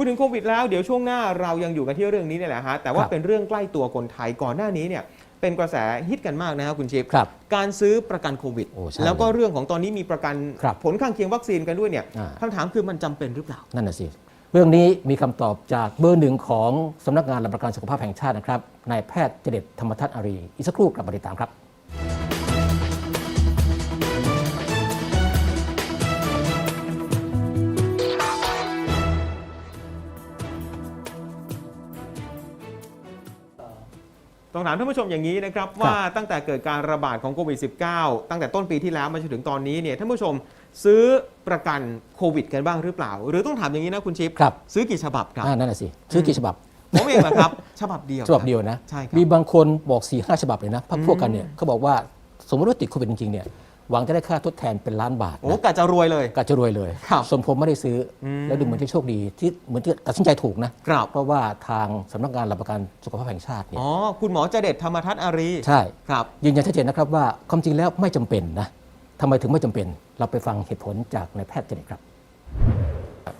พูดถึงโควิดแล้วเดี๋ยวช่วงหน้าเรายังอยู่กันที่เรื่องนี้เนี่ยแหละฮะแต่ว่าครับเป็นเรื่องใกล้ตัวคนไทยก่อนหน้านี้เนี่ยเป็นกระแสฮิตกันมากนะครับคุณชิปครับการซื้อประกันโควิด โอ้ใช่แล้วก็เรื่องของตอนนี้มีประกันครับผลข้างเคียงวัคซีนกันด้วยเนี่ยอ่า คำถามคือมันจำเป็นหรือเปล่า นั่นน่ะสิ เรื่องนี้มีคำตอบจากเบอร์หนึ่งของสำนักงานหลักประกันสุขภาพแห่งชาตินะครับนายแพทย์เจเด็ดธรรมทัศน์อารี อีกสักครู่กลับมาติดตามครับ ต้องถามท่านผู้ชมอย่างนี้นะครับว่าตั้งแต่เกิดการระบาดของโควิด -19 ตั้งแต่ต้นปีที่แล้วมาจนถึงตอนนี้เนี่ยท่านผู้ชมซื้อประกันโควิด กันบ้างหรือเปล่า หรือต้องถามอย่างนี้นะคุณชิปครับซื้อกี่ฉบับครับอ่านั่นน่ะสิซื้อกี่ฉบับผมเองนะครับ ฉบับเดียวฉบับเดียวนะใช่ครับมีบางคนบอก4ี่ห้าฉบับเลยนะพักพวกกันเนี่ยอืมเขาบอกว่าสมมติว่าติดโควิดจริงๆเนี่ย หวังจะได้ค่าทดแทนเป็นล้านบาทโอ้นะกะจะรวยเลย ก็จะรวยเลย ครับส่วนผมไม่ได้ซื้ออม แล้วดูเหมือนที่โชคดีที่เหมือนที่ตัดสินใจถูกนะ ครับเพราะว่าทางสำนักงานหลักประกันสุขภาพแห่งชาติเนี่ยอ๋อคุณหมอเจเด็ดธรรมทัศน์อารีใช่ครับ ยืนยันชัดเจนนะครับว่าความจริงแล้วไม่จำเป็นนะทำไมถึงไม่จำเป็น เราไปฟังเหตุผลจากนายแพทย์เจเน็ตครับ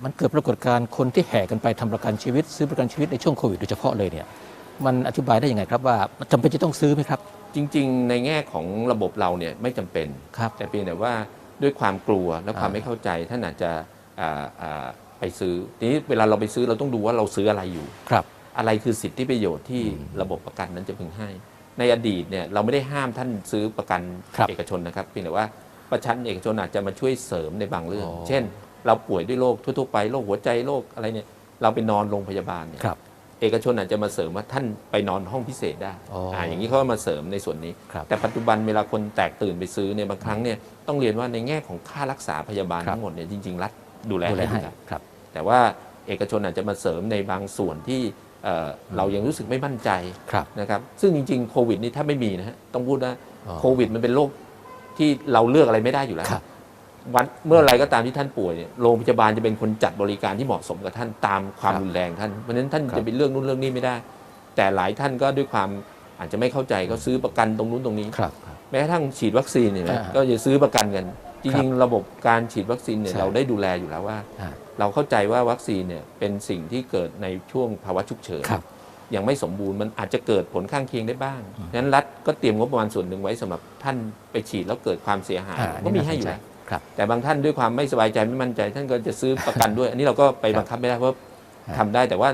มันเกิดปรากฏการณ์คนที่แห่กันไปทำประกันชีวิต ซื้อประกันชีวิตในช่วงโควิดโดยเฉพาะเลยเนี่ยมันอธิบายได้ยังไงครับว่าจำเป็นจะต้องซื้อไหมครับ จริง ๆ ในแง่ของระบบเราเนี่ยไม่จำเป็น ครับ แต่เพียงแต่ว่าด้วยความกลัวและความอ่าไม่เข้าใจท่านอาจจะอ่าอ่าไปซื้อทีนี้เวลาเราไปซื้อเราต้องดูว่าเราซื้ออะไรอยู่ครับ อะไรคือสิทธิประโยชน์ที่ระบบประกันนั้นจะพึงให้ ในอดีตเนี่ยเราไม่ได้ห้ามท่านซื้อประกันครับเอกชนนะครับเพียงแต่ว่าประชันเอกชนอาจจะมาช่วยเสริมในบางเรื่องอ๋อเช่น เราป่วยด้วยโรคทั่วๆไปโรคหัวใจโรคอะไรเนี่ยเราไปนอนโรงพยาบาลเนี่ยครับ เอกชนอาจจะมาเสริมว่าท่านไปนอนห้องพิเศษได้อ๋ออ่าอย่างนี้เขาก็มาเสริมในส่วนนี้ ครับแต่ปัจจุบันเวลาคนแตกตื่นไปซื้อเนี่ยบางครั้งเนี่ยต้องเรียนว่าในแง่ของค่ารักษาพยาบาลครับ ทั้งหมดเนี่ยจริงๆ รัฐดูแลดูแลให้ให้อยู่แล้ว ครับ แต่ว่าเอกชนอาจจะมาเสริมในบางส่วนที่เอ่อเรายังรู้สึกไม่มั่นใจครับ นะครับซึ่งจริงๆโควิดนี่ถ้าไม่มีนะฮะต้องพูดว่าอ๋อโควิดมันเป็นโรคที่เราเลือกอะไรไม่ได้อยู่แล้ว ครับ วันเมื่อไรก็ตามที่ท่านป่วยเนี่ยโรงพยาบาลจะเป็นคนจัดบริการที่เหมาะสมกับท่านตามความครับรุนแรงท่านเพราะฉะนั้นท่านครับจะไปเรื่องนู้นเรื่องนี้ไม่ได้ แต่หลายท่านก็ด้วยความอาจจะไม่เข้าใจก็ซื้อประกันตรงนู้นตรงนี้ครับแม้กระทั่งฉีดวัคซีนเนี่ยนะอ่าก็จะซื้อประกันกันจครัริงบๆระบบการฉีดวัคซีนเนี่ยใช่เราได้ดูแลอยู่แล้วว่าอ่า เราเข้าใจว่าวัคซีนเนี่ยเป็นสิ่งที่เกิดในช่วงภาวะฉุกเฉินครับยังไม่สมบูรณ์มันอาจจะเกิดผลข้างเคียงได้บ้างฉะนั้นรัฐก็เตรียมงบประมาณส่วนหนึ่งไว้สำหรับท่านไปฉีดแล้วเกิดความเสียหายอ่าก็มีให้อยู่แล้ว ครับแต่บางท่านด้วยความไม่สบายใจไม่มั่นใจ ท่านก็จะซื้อประกันด้วย อันนี้เราก็ไปครับบังคับไม่ได้เพราะครับทำได้แต่ว่า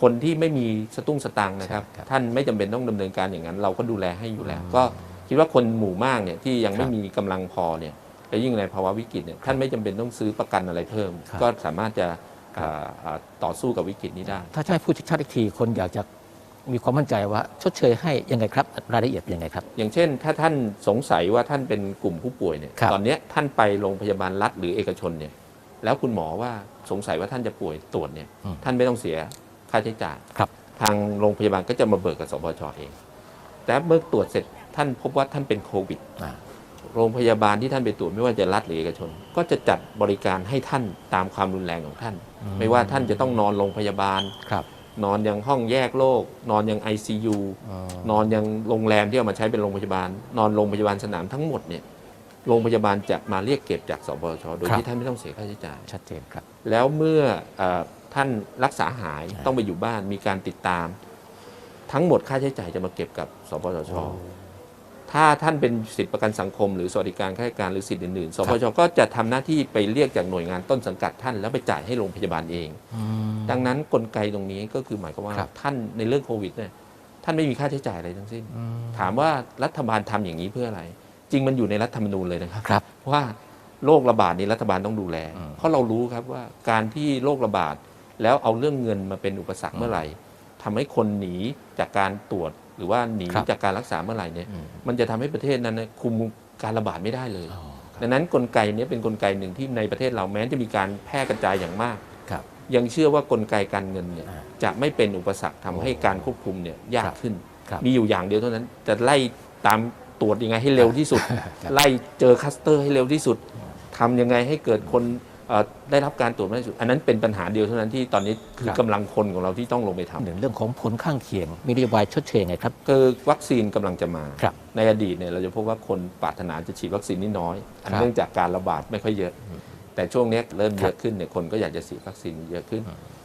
คนที่ไม่มีสตุ้งสตังค์นะครับใช่ครับท่านไม่จำเป็นต้องดำเนินการอย่างนั้น เราก็ดูแลให้อยู่แล้ว ก็คิดว่าคนหมู่มากเนี่ยที่ยังไม่ครับมีกำลังพอเนี่ยและยิ่งในภาวะวิกฤตเนี่ยท่านไม่จำเป็นต้องซื้อประกันอะไรเพิ่ม ครับก็สามารถจะครับ อ่าอ่าต่อสู้กับวิกฤตนี้ได้ ถ้าจะให้พูดชัดๆอีกทีคนอยากจะ มีความมั่นใจว่าชดเชยให้ยังไงครับรายละเอียดเป็นยังไงครับ อย่างเช่น ถ้าท่านสงสัยว่าท่านเป็นกลุ่มผู้ป่วยเนี่ยครับ ตอนเนี้ยท่านไปโรงพยาบาลรัฐหรือเอกชนเนี่ยแล้วคุณหมอว่าสงสัยว่าท่านจะป่วยตรวจเนี่ยอืมท่านไม่ต้องเสียค่าใช้จ่าย ครับ ทางโรงพยาบาลก็จะมาเบิกกับสปชเอง แต่เมื่อตรวจเสร็จท่านพบว่าท่านเป็นโควิด อ่า โรงพยาบาลที่ท่านไปตรวจไม่ว่าจะรัฐหรือเอกชน ก็จะจัดบริการให้ท่านตามความรุนแรงของท่าน อืม ไม่ว่าท่านจะต้องนอนโรงพยาบาล ครับ นอนยังห้องแยกโรคนอนยัง ICU อ๋อนอนยังโรงแรมที่เอามาใช้เป็นโรงพยาบาล นอนโรงพยาบาลสนามทั้งหมดเนี่ยโรงพยาบาลจะมาเรียกเก็บจากสปชโดยที่ท่านไม่ต้องเสียค่าใช้จ่ายชัดเจนครับ แล้วเมื่อเออท่านรักษาหายอ่าต้องไปอยู่บ้านมีการติดตาม ทั้งหมดค่าใช้จ่ายจะมาเก็บกับสปสช ถ้าท่านเป็นสิทธิประกันสังคม หรือสวัสดิการข้าราชการหรือสิทธิอื่นๆสปชก็จะทำหน้าที่ไปเรียกจากหน่วยงานต้นสังกัดท่าน แล้วไปจ่ายให้โรงพยาบาลเองอืมดังนั้นกลไกตรงนี้ก็คือหมายความว่าครับท่านในเรื่องโควิดเนี่ยท่านไม่มีค่าใช้จ่ายอะไรทั้งสิ้นอืมถามว่ารัฐบาลทำอย่างนี้เพื่ออะไร จริงมันอยู่ในรัฐธรรมนูญเลยนะครับครับว่าโรคระบาดนี้รัฐบาลต้องดูแลอืมเพราะเรารู้ครับว่าการที่โรคระบาดแล้วเอาเรื่องเงินมาเป็นอุปสรรคอืมเมื่อไหร่ทำให้คนหนีจากการตรวจห รือว่าหนีครับจากการรักษาเมื่อไหร่เนี่ยอืมมันจะทำให้ประเทศนั้นเนี่ยคุมการระบาดไม่ได้เลยอ๋อครับดังนั้นกลไกเนี้เป็นกลไกหนึ่งที่ในประเทศเราแม้จะมีการแพร่กระจายอย่างมากครับยังเชื่อว่ากลไกการเงินเนี่ยอ่าจะไม่เป็นอุปสรรคทำให้การควบคุมเนี่ยยากครับขึ้นครับมีอยู่อย่างเดียวเท่านั้นจะไล่ตามตรวจยังไงให้เร็วที่สุดครับไล่เจอคัสเตอร์ให้เร็วที่สุดทำยังไงให้เกิดคนเอ่อ ได้รับการตรวจมากที่สุด อันนั้นเป็นปัญหาเดียวเท่านั้นที่ตอนนี้คือกำลังคนของเราที่ต้องลงไปทำหนึ่งเรื่องของผลข้างเคียง มีนโยบายชดเชยยังไงครับ คือวัคซีนกำลังจะมา ครับในอดีตเนี่ยเราจะพบว่าคนปรารถนาจะฉีดวัคซีนนี่น้อยอันครับเนื่องจากการระบาดไม่ค่อยเยอะ แต่ช่วงนี้เริ่มครับเยอะขึ้นเนี่ยคนก็อยากจะฉีดวัคซีนเยอะขึ้น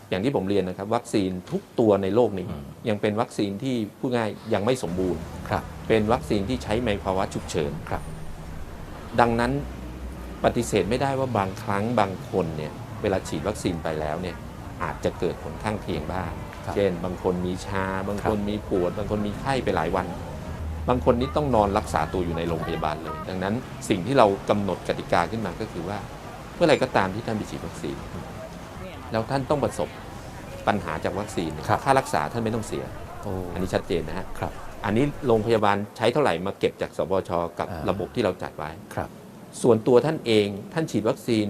อย่างที่ผมเรียนนะครับวัคซีนทุกตัวในโลกนี้ อืม ยังเป็นวัคซีนที่พูดง่ายยังไม่สมบูรณ์ ครับ เป็นวัคซีนที่ใช้ในภาวะฉุกเฉิน ครับ ดังนั้น ปฏิเสธไม่ได้ว่าบางครั้งบางคนเนี่ยเวลาฉีดวัคซีนไปแล้วเนี่ยอาจจะเกิดผลข้างเคียงบ้างครับเช่น บางคนมีชา บางครัคบนมีปวด บางคนมีไข้ไปหลายวัน บางคนนี่ต้องนอนรักษาตัวอยู่ในโรงพยาบาลเลย ดังนั้นสิ่งที่เรากำหนดกติกาขึ้นมาก็คือว่า เมื่อไหรก็ตามที่ท่านไปฉีดวัคซีน แล้วท่านต้องประสบปัญหาจากวัคซีนเนี่ยครับค่ารักษาท่านไม่ต้องเสียโอ้อันนี้ชัดเจนนะฮะครับอันนี้โรงพยาบาลใช้เท่าไหร่มาเก็บจากสบชกับอ่าระบบที่เราจัดไว้ครับ ส่วนตัวท่านเองท่านฉีดวัคซีน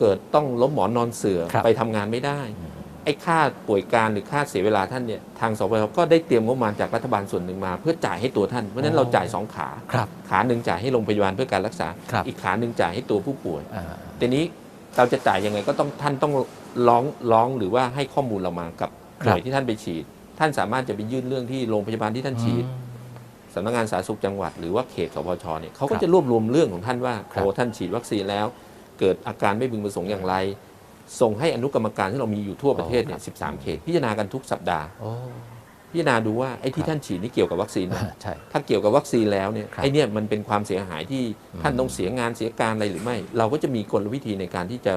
เกิดต้องล้มหมอนนอนเสือครับไปทำงานไม่ได้อืมไอ้ค่าป่วยการหรือค่าเสียเวลาท่านเนี่ยทางสบชก็ได้เตรียมงบประมาณจากรัฐบาลส่วนหนึ่งมา เพื่อจ่ายให้ตัวท่านเพราะฉะนั้นเราจ่ายสองขาครับขาหนึ่งจ่ายให้โรงพยาบาลเพื่อการรักษาครับอีกขาหนึ่งจ่ายให้ตัวผู้ป่วยอ่าทีนี้เราจะจ่ายยังไงก็ต้องท่านต้องร้องร้องหรือว่าให้ข้อมูลเรามากับหน่วยที่ท่านไปฉีด ท่านสามารถจะไปยื่นเรื่องที่โรงพยาบาลที่ท่านฉีด สำนักงานสาธารณสุขจังหวัดหรือว่าเขตสพชเนี่ยเขาคก็รับจะรวบรวมเรื่องของท่านว่าครับโอ้ท่านฉีดวัคซีนแล้ว เกิดอาการไม่พึงประสงค์อย่างไร ส่งให้อนุกรรมการที่เรามีอยู่ทั่วประเทศเนี่ย13เขตพิจารณากันทุกสัปดาห์โอ้พิจารณาดูว่าไอ้คที่รับท่านฉีดนี่เกี่ยวกับวัคซีนไหมอ่าใช่ถ้าเกี่ยวกับวัคซีนแล้วเนี่ยครับไอ้เนี่ยมันเป็นความเสียหายที่อืมท่านต้องเสียงานเสียการอะไรหรือไม่ เราก็จะมีกลวิธีในการที่จะ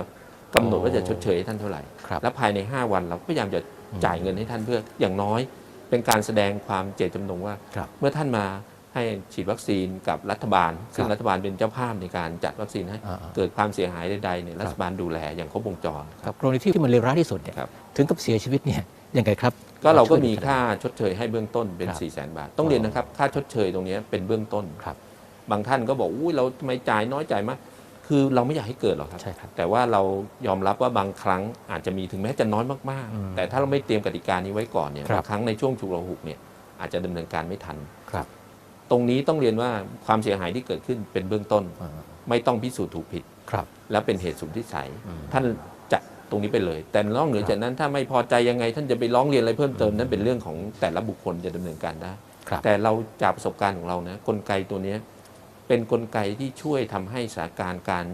กำหนดว่าจะชดเชยให้ท่านเท่าไหร่ครับและภายใน 5 วันเราก็พยายามจะอืมจ่ายเงินให้ท่านเพื่ออย่างน้อย เป็นการแสดงความเจตจำนงว่า ครับ เมื่อท่านมาให้ฉีดวัคซีนกับรัฐบาล ซึ่งครับรัฐบาลเป็นเจ้าภาพในการจัดวัคซีนให้อ่าเกิดความเสียหายใดๆเนี่ยครับรัฐบาลดูแลอย่างครบวงจรๆครับกรณีที่มันเลวร้ายที่สุดเนี่ยครับ ถึงกับเสียชีวิตเนี่ยยังไงครับก็เราก็ช่วยมีหน่อย ค่าชดเชยให้เบื้องต้นเป็น ครับ 4 0 0 0 0 0บาท ต้องเรียนนะครับ ค่าชดเชยตรงนี้เป็นเบื้องต้น ครับ บางท่านก็บอกอุ้ยเราทำไมจ่ายน้อยจ่ายมาก คือเราไม่อยากให้เกิดหรอกครับ ใช่ครับ แต่ว่าเรายอมรับว่าบางครั้งอาจจะมีถึงแม้จะน้อยมาก อืมๆ แต่ถ้าเราไม่เตรียมกติกานี้ไว้ก่อนเนี่ยครับ บางครั้งในช่วงฉุกละหุกเนี่ยอาจจะดำเนินการไม่ทัน ครับตรงนี้ต้องเรียนว่าความเสียหายที่เกิดขึ้นเป็นเบื้องต้น อ่าไม่ต้องพิสูจน์ถูกผิด ครับ และเป็นเหตุสุดที่ใสยอืมท่านจะตรงนี้ไปเลย แต่นอกเหนือครับจากนั้นถ้าไม่พอใจยังไง ท่านจะไปร้องเรียนอะไรเพิ่มเติมนั้นเป็นเรื่องของแต่ละบุคคลจะดำเนินการได้ ครับแต่เราจากประสบการณ์ของเรานะกลไกตัวเนี้ย เป็นกลไกที่ช่วยทำให้สถานการณ์การ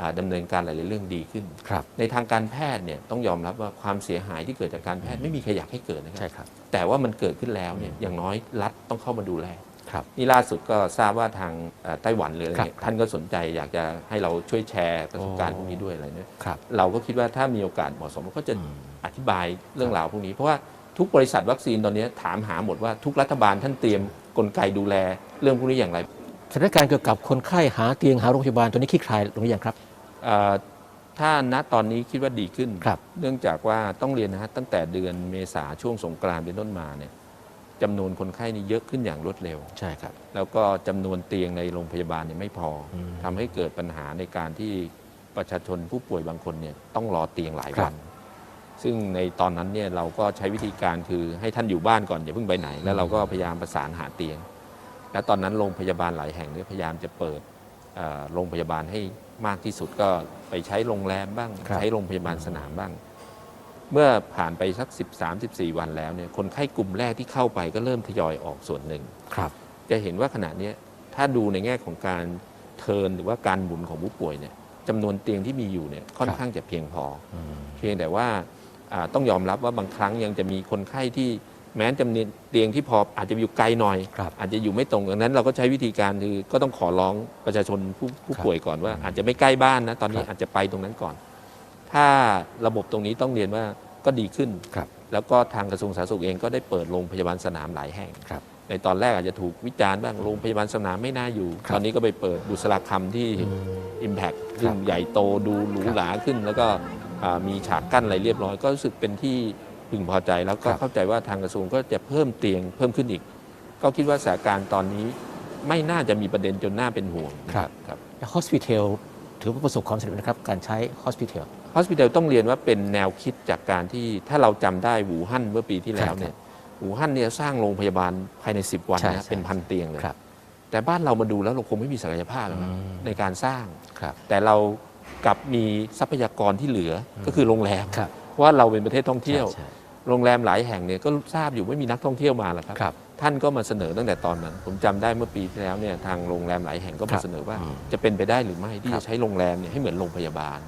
อ่าดำเนินการหลาย ๆ เรื่องดีขึ้นครับในทางการแพทย์เนี่ยต้องยอมรับว่าความเสียหายที่เกิดจากการแพทย์ไม่มีใครอยากให้เกิดนะคใช่รับครับ แต่ว่ามันเกิดขึ้นแล้วเนี่ยอย่างน้อยรัฐต้องเข้ามาดูแลครับนี่ล่าสุดก็ทราบว่าทางเอ่อไต้หวันเลยอะไรครับเนี่ยท่านก็สนใจอยากจะให้เราช่วยแชร์ประสบการณ์โอ้พวกนี้ด้วยอะไรเนี่ยครับเราก็คิดว่าถ้ามีโอกาสเหมาะสมเราก็จะอืมอธิบายเรื่องราวพวกนี้ เพราะว่าทุกบริษัทวัคซีนตอนนี้ถามหาหมดว่าทุกรัฐบาลท่านเตรียมกลไกดูแลเรื่องพวกนี้อย่างไร สถานการณ์เกี่ยวกับคนไข้หาเตียงหาโรงพยาบาลตัวนี้คลี่คลายลงหรือยังครับ เอ่อถ้าณตอนนี้คิดว่าดีขึ้น ครับ เนื่องจากว่าต้องเรียนนะฮะตั้งแต่เดือนเมษาช่วงสงกรานต์เป็นต้นมาเนี่ยจำนวนคนไข้นี่เยอะขึ้นอย่างรวดเร็ว ใช่ครับ แล้วก็จำนวนเตียงในโรงพยาบาลเนี่ยไม่พออมทำให้เกิดปัญหาในการที่ประชาชนผู้ป่วยบางคนเนี่ยต้องรอเตียงหลายครัวับนซึ่งในตอนนั้นเนี่ยเราก็ใช้วิธีการคือให้ท่านอยู่บ้านก่อนอย่าเพิ่งไปไหน แล้วเราก็พยายามประสานหาเตียง และตอนนั้นโรงพยาบาลหลายแห่งเนี่ยพยายามจะเปิดเอ่อโรงพยาบาลให้มากที่สุดก็ไปใช้โรงแรมบ้างครับใช้โรงพยาบาลสนามบ้าง เมื่อผ่านไปสัก 13-14 วันแล้วเนี่ยคนไข้กลุ่มแรกที่เข้าไปก็เริ่มทยอยออกส่วนหนึ่งครับ จะเห็นว่าขณะเนี้ยถ้าดูในแง่ของการเทิร์นหรือว่าการหมุนของผู้ป่วยเนี่ยจำนวนเตียงที่มีอยู่เนี่ยค่อนข้างจะเพียงพออืมเพียงแต่ว่าอ่าต้องยอมรับว่าบางครั้งยังจะมีคนไข้ที่ แม้จำนวนเตียงที่พออาจจะอยู่ไกลหน่อย ครับอาจจะอยู่ไม่ตรงดังนั้นเราก็ใช้วิธีการคือก็ต้องขอร้องประชาชนผู้ผู้ครับป่วยก่อนว่า อาจจะไม่ใกล้บ้านนะตอนนี้ครับอาจจะไปตรงนั้นก่อน ถ้าระบบตรงนี้ต้องเรียนว่าก็ดีขึ้น ครับแล้วก็ทางกระทรวงสาธารณสุขเองก็ได้เปิดโรงพยาบาลสนามหลายแห่ง ครับ ในตอนแรกอาจจะถูกวิจารณ์บ้างโรงพยาบาลสนามไม่น่าอยู่ ครับตอนนี้ก็ไปเปิดบุษราคำที่อืม Impact ครับซึ่งใหญ่โตดูหรูหราขึ้น แล้วก็อ่ามีฉากกั้นอะไรเรียบร้อย ก็รู้สึกเป็นที่ พึงพอใจ แล้วก็ครับเข้าใจว่าทางกระทรวงก็จะเพิ่มเตียงเพิ่มขึ้นอีก ก็คิดว่าสถานการณ์ตอนนี้ไม่น่าจะมีประเด็นจนน่าเป็นห่วงครับครับแล้ว hospital ถือว่าประสบความสำเร็จนะครับ การใช้ hospital Hospital ต้องเรียนว่าเป็นแนวคิดจากการที่ถ้าเราจำได้หูฮั่นเมื่อปีที่แล้วเนี่ยหูฮั่นเนี่ยสร้างโรงพยาบาลภายใน 10 วันใช่นะใช่เป็นพันเตียงเลยครับแต่บ้านเรามาดูแล้วเราคงไม่มีศักยภาพแล้วนะอืมในการสร้างครับแต่เรากลับมีทรัพยากรที่เหลืออมก็คือโรงแรมครับเพราะว่าเราเป็นประเทศท่องเที่ยวใช่ โรงแรมหลายแห่งเนี่ยก็ทราบอยู่ไม่มีนักท่องเที่ยวมาหรอกครับ ครับ ท่านก็มาเสนอตั้งแต่ตอนนั้น ผมจำได้เมื่อปีที่แล้วเนี่ยทางโรงแรมหลายแห่งก็ครัมาบเสนอว่า อืมจะเป็นไปได้หรือไม่ที่ครับจะใช้โรงแรมเนี่ยให้เหมือนโรงพยาบาล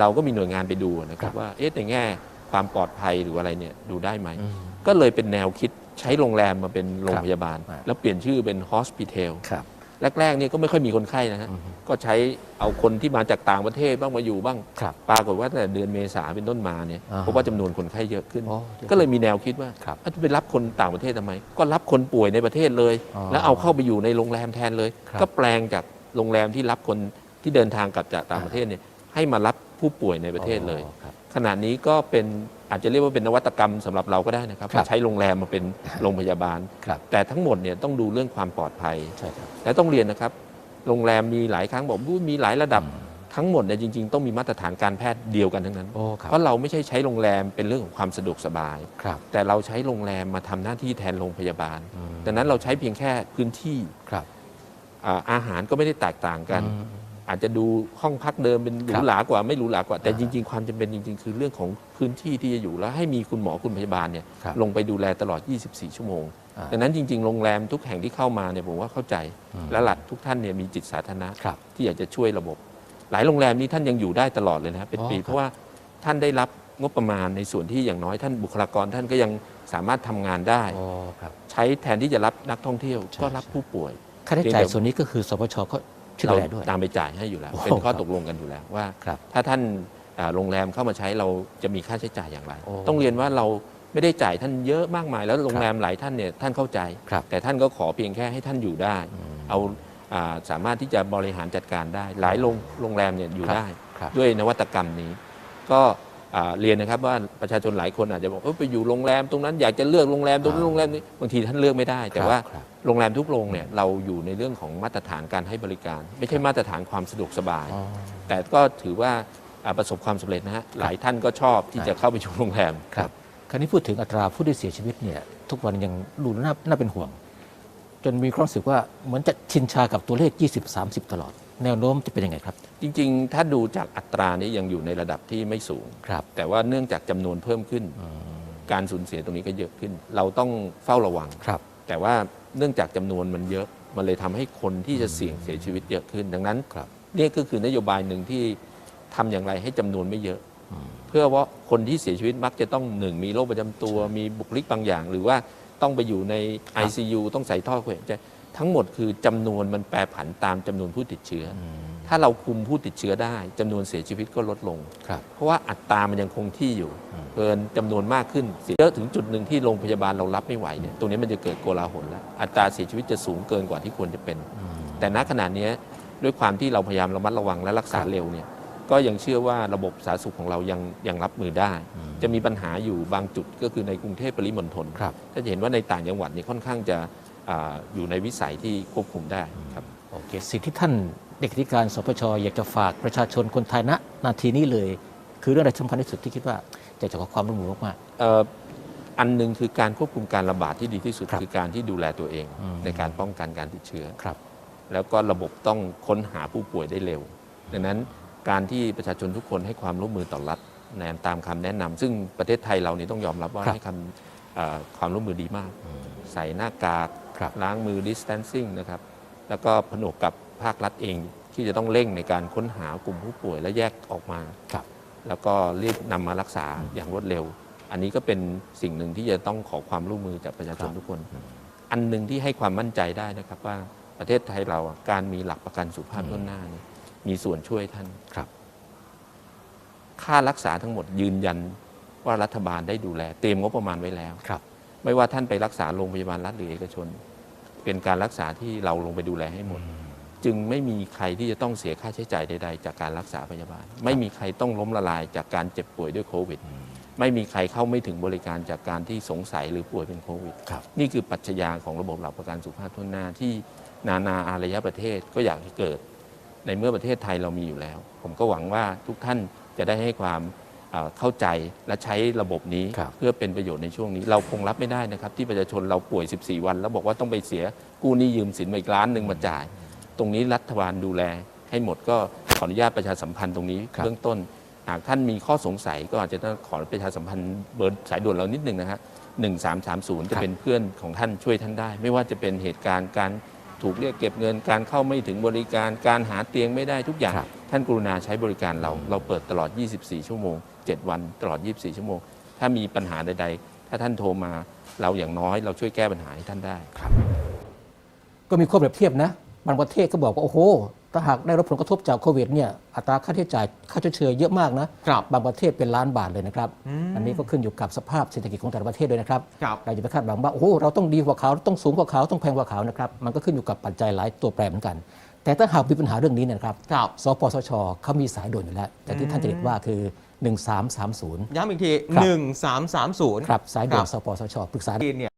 เราก็มีหน่วยงานไปดูนะครัครับบ ว่าเอ๊ะในแง่ความปลอดภัยหรืออะไรเนี่ยดูได้ไหม อืม ก็เลยเป็นแนวคิดใช้โรงแรมมาเป็นโรงครับพยาบาลอ่าแล้วเปลี่ยนชื่อเป็น hospital ครับ แรกๆเนี่ยก็ไม่ค่อยมีคนไข้นะฮะอืมก็ใช้เอาคนที่มาจากต่างประเทศบ้างมาอยู่บ้างครับปรากฏว่าตั้งแต่เดือนเมษาเป็นต้นมาเนี่ยอ่าพบว่าจำนวนคนไข้เยอะขึ้น อ๋อก็เลยมีแนวคิดว่าครับอะจะไปรับคนต่างประเทศทำไม ก็รับคนป่วยในประเทศเลย อ๋อแล้วเอาเข้าไปอยู่ในโรงแรมแทนเลย ครับ ก็แปลงจากโรงแรมที่รับคนที่เดินทางกลับจากต่างประเทศเนี่ยให้มารับผู้ป่วยในประเทศเลย อ๋อครับ ขณะนี้ก็เป็น อาจจะเรียกว่าเป็นนวัตกรรมสำหรับเราก็ได้นะครับครับใช้โรงแรมมาเป็นโรงพยาบาลครับแต่ทั้งหมดเนี่ยต้องดูเรื่องความปลอดภัยใช่ครับและต้องเรียนนะครับ โรงแรมมีหลายครั้งบอกว่ามีหลายระดับอืมทั้งหมดเนี่ยจริง ๆ ต้องมีมาตรฐานการแพทย์เดียวกันทั้งนั้นโอ้ครับเพราะเราไม่ใช่ใช้โรงแรมเป็นเรื่องของความสะดวกสบายครับแต่เราใช้โรงแรมมาทำหน้าที่แทนโรงพยาบาลอืมดังนั้นเราใช้เพียงแค่พื้นที่ครับอ่าอาหารก็ไม่ได้แตกต่างกัน อืมอาจจะดูห้องพักเดิมเป็นหรูครับหรากว่าไม่หรูหรากว่าแต่อ่าจริง ๆ ความจำเป็นจริง ๆ คือเรื่องของพื้นที่ที่จะอยู่แล้วให้มีคุณหมอคุณพยาบาลเนี่ยครับลงไปดูแลตลอด 24 ชั่วโมงอ่าดังนั้นจริง ๆ โรงแรมทุกแห่งที่เข้ามาเนี่ยผมว่าเข้าใจอืมและหลักทุกท่านเนี่ยมีจิตสาธารณะครับที่อยากจะช่วยระบบ หลายโรงแรมนี้ท่านยังอยู่ได้ตลอดเลยนะครับเป็นปีอ๋อครับเพราะว่าท่านได้รับงบประมาณในส่วนที่อย่างน้อยท่านบุคลากรท่านก็ยังสามารถทำงานได้โอ้ครับใช้แทนที่จะรับนักท่องเที่ยวใช่ก็รับผู้ป่วยค่าใช้จ่ายส่วนนี้ก็คือสปชก็ช่วย เราดูแลด้วยตามไปจ่ายให้อยู่แล้วโอ้เป็นข้อครับตกลงกันอยู่แล้วว่าครับถ้าท่านอ่าโรงแรมเข้ามาใช้เราจะมีค่าใช้จ่ายอย่างไรโอ้ต้องเรียนว่าเราไม่ได้จ่ายท่านเยอะมากมาย แล้วโรงแรมหลายท่านเนี่ยท่านเข้าใจครับแต่ท่านก็ขอเพียงแค่ให้ท่านอยู่ได้อืมเอาอ่าสามารถที่จะบริหารจัดการได้ หลายโรงโรงแรมเนี่ยอยู่ครับได้ครับด้วยนวัตกรรมนี้ ก็อ่า เรียนนะครับว่าประชาชนหลายคนอาจจะบอกเออไปอยู่โรงแรมตรงนั้นอยากจะเลือกโรงแรมตรงนั้นอ่าโรงแรมนี้บางทีท่านเลือกไม่ได้ แต่ครับว่าครับโรงแรมทุกโรงเนี่ยเราอยู่ในเรื่องของมาตรฐานการให้บริการ ไม่ใช่มาตรฐานความสะดวกสบายอ๋อแต่ก็ถือว่าอ่าประสบความสำเร็จนะฮะหลายท่านก็ชอบที่จะเข้าไปอยู่โรงแรมครับคราวนี้พูดถึงอัตราผู้ที่เสียชีวิตเนี่ยทุกวันยังดูน่าน่าเป็นห่วง จนมีความรู้สึกว่าเหมือนจะชินชากับตัวเลข 20-30 ตลอด แนวโน้มจะเป็นยังไงครับ จริงๆ ถ้าดูจากอัตรานี้ยังอยู่ในระดับที่ไม่สูง ครับ แต่ว่าเนื่องจากจำนวนเพิ่มขึ้นอืมการสูญเสียตรงนี้ก็เยอะขึ้น เราต้องเฝ้าระวัง ครับ แต่ว่าเนื่องจากจำนวนมันเยอะ มันเลยทำให้คนที่จะเสี่ยงเสียชีวิตเยอะขึ้น ดังนั้นครับเนี่ยก็คือนโยบายหนึ่งที่ทำอย่างไรให้จำนวนไม่เยอะอืมเพื่อว่าคนที่เสียชีวิตมักจะต้องหนึ่งมีโรคประจำตัว มีบุคลิกบางอย่าง หรือว่าต้องไปอยู่ในครับ ICU ต้องใส่ท่อช่วยหายใจ ทั้งหมดคือจำนวนมันแปรผันตามจำนวนผู้ติดเชื้อออืมถ้าเราคุมผู้ติดเชื้อได้จำนวนเสียชีวิตก็ลดลงครับเพราะว่าอัตรามันยังคงที่อยู่อืมเกินจำนวนมากขึ้นเสียเยอะถึงจุดหนึ่งที่โรงพยาบาลเรารับไม่ไหวเนี่ยตรงนี้มันจะเกิดโกลาหลแล้ว อัตราเสียชีวิตจะสูงเกินกว่าที่ควรจะเป็นอืมแต่ณขณะนี้ด้วยความที่เราพยายามระมัดระวังและรักษาครับเร็วเนี่ยก็ยังเชื่อว่าระบบสาธารณสุขของเรายังยังรับมือได้อืมจะมีปัญหาอยู่บางจุดก็คือในกรุงเทพปริมณฑลครับถ้าจะเห็นว่าในต่างจังหวัดเนี่ยค่อนข้างจะ อาอยู่ในวิสัยที่ควบคุมได้ครับโอเคสิ่งที่ท่านเด็กธิการสปชอยากจะฝากประชาชนคนไทยณนาทีนี้เลย คือเรื่องอะไรสำคัญที่สุดที่คิดว่าอยากจะขอความร่วมมือมากเอ่ออันหนึ่งคือการควบคุมการระบาดที่ดีที่สุดครับคือการที่ดูแลตัวเองอืมในการป้องกันการติดเชื้อๆครับ แล้วก็ระบบต้องค้นหาผู้ป่วยได้เร็ว ดังนั้นการที่ประชาชนทุกคนให้ความร่วมมือต่อรัฐในตามคำแนะนำซึ่งประเทศไทยเรานี่ต้องยอมรับว่าครับให้คำเอ่อ ความร่วมมือดีมากอืมใส่หน้ากากครับล้างมือ distancing นะครับ แล้วก็ผนวกกับภาครัฐเองที่จะต้องเร่งในการค้นหากลุ่มผู้ป่วยและแยกออกมาครับแล้วก็รีบนำมารักษาอย่างรวดเร็ว อันนี้ก็เป็นสิ่งหนึ่งที่จะต้องขอความร่วมมือจากประชาชนครับทุกคน อันหนึ่งที่ให้ความมั่นใจได้นะครับว่าประเทศไทยเราอะการมีหลักประกันสุขภาพล่วงหน้าเนี่ยมีส่วนช่วยท่านครับ ค่ารักษาทั้งหมดยืนยัน ว่ารัฐบาลได้ดูแล เตรียมงบประมาณไว้แล้วครับ ไม่ว่าท่านไปรักษาโรงพยาบาลรัฐหรือเอกชน เป็นการรักษาที่เราลงไปดูแลให้หมด จึงไม่มีใครที่จะต้องเสียค่าใช้จ่ายใดๆ จากการรักษาพยาบาล ไม่มีใครต้องล้มละลายจากการเจ็บป่วยด้วยโควิดไม่มีใครเข้าไม่ถึงบริการจากการที่สงสัยหรือป่วยเป็นโควิดครับนี่คือปรัชญาของระบบหลักประกันสุขภาพทั่วหน้าที่นานาอารยประเทศก็อยากให้เกิด ในเมื่อประเทศไทยเรามีอยู่แล้ว ผมก็หวังว่าทุกท่านจะได้ให้ความ เอ่อเข้าใจและใช้ระบบนี้ครับเพื่อเป็นประโยชน์ในช่วงนี้ เราคงรับไม่ได้นะครับ ที่ประชาชนเราป่วย 14 วัน แล้วบอกว่าต้องไปเสียกู้หนี้ยืมสินมาอีกล้านหนึ่งมาจ่าย ตรงนี้รัฐบาลดูแลให้หมดก็ขออนุญาตประชาสัมพันธ์ตรงนี้ครับเบื้องต้นหากท่านมีข้อสงสัยก็อาจจะต้องขอประชาสัมพันธ์เบอร์สายด่วนเรานิดหนึ่งนะฮะหนึ่งสามสามศูนย์จะเป็นเพื่อนของท่านช่วยท่านได้ ไม่ว่าจะเป็นเหตุการณ์การถูกเรียกเก็บเงินการเข้าไม่ถึงบริการการหาเตียงไม่ได้ทุกอย่างครับท่านกรุณาใช้บริการเรา เราเปิดตลอด 24 ชั่วโมง 7 วันตลอด 24 ชั่วโมง ถ้ามีปัญหาใด ๆ ถ้าท่านโทรมาเราอย่างน้อยเราช่วยแก้ปัญหาให้ท่านได้ก็มีข้อเปรียบเทียบนะบางประเทศก็บอกว่า โอ้โห ถ้าหากได้รับผลกระทบจากโควิดเนี่ยอัตราค่าใช้จ่ายค่าชดเชยเยอะมากนะครับบางประเทศเป็นล้านบาทเลยนะครับอืมอันนี้ก็ขึ้นอยู่กับสภาพเศรษฐกิจของแต่ละประเทศด้วยนะครับครับ เราจะไปคาดหวังว่าโอ้โหเราต้องดีกว่าเขาต้องสูงกว่าเขาต้องแพงกว่าเขานะครับมันก็ขึ้นอยู่กับปัจจัยหลายตัวแปรเหมือนกัน แต่ถ้าหากมีปัญหาเรื่องนี้เนยนะครับ ครับ สปสชเขามีสายด่วนอยู่แล้วจากที่ท่านจะเห็นว่าคือ 1330 ย้ำอีกที ครับ 1330 ครับสายด่วนครับสปสชปรึกษาจีนเนี่ย